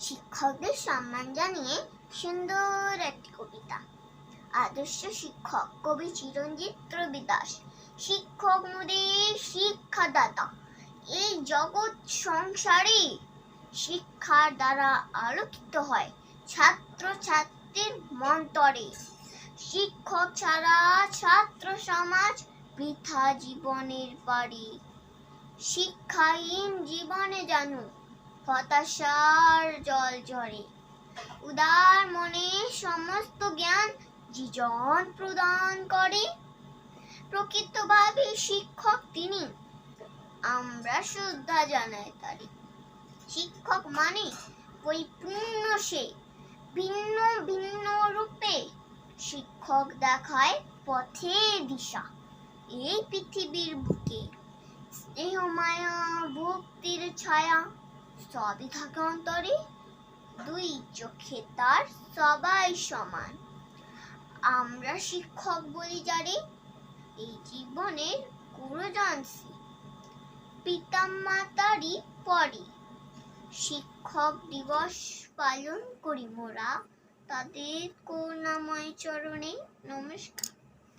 শিক্ষকদের সম্মান জানিয়ে সুন্দর একটি কবিতা। আদর্শ শিক্ষক কবি চিরঞ্জিত রবিদাস, শিক্ষক মোদের শিক্ষাদাতা। এই জগৎ সংসারে শিক্ষার দ্বারা আলোকিত হয় ছাত্র ছাত্রীর মন্তরে। শিক্ষক ছাড়া ছাত্র সমাজ বৃথা জীবনের বাড়ি। শিক্ষাহীন জীবনে জানু হতাশার জল ঝরে। উদার মনে সমস্ত জ্ঞান জীজন প্রদান করে। প্রকৃতভাবে শিক্ষক তিনি। আমরা শ্রদ্ধা জানাই তারি শিক্ষক মানে পরিপূর্ণ সে। ভিন্ন ভিন্ন রূপে শিক্ষক দেখায় পথে দিশা। এই পৃথিবীর বুকে স্নেহ মায়া ভক্তির ছায়া। সবই থাকে অন্তরে, দুই চোখে তার সবাই সমান। আমরা শিক্ষক বলি যারে, এই জীবনের গুরুজন। পিতামাতারই পরে শিক্ষক দিবস পালন করি মোরা। তাদের করুণাময় চরণে নমস্কার।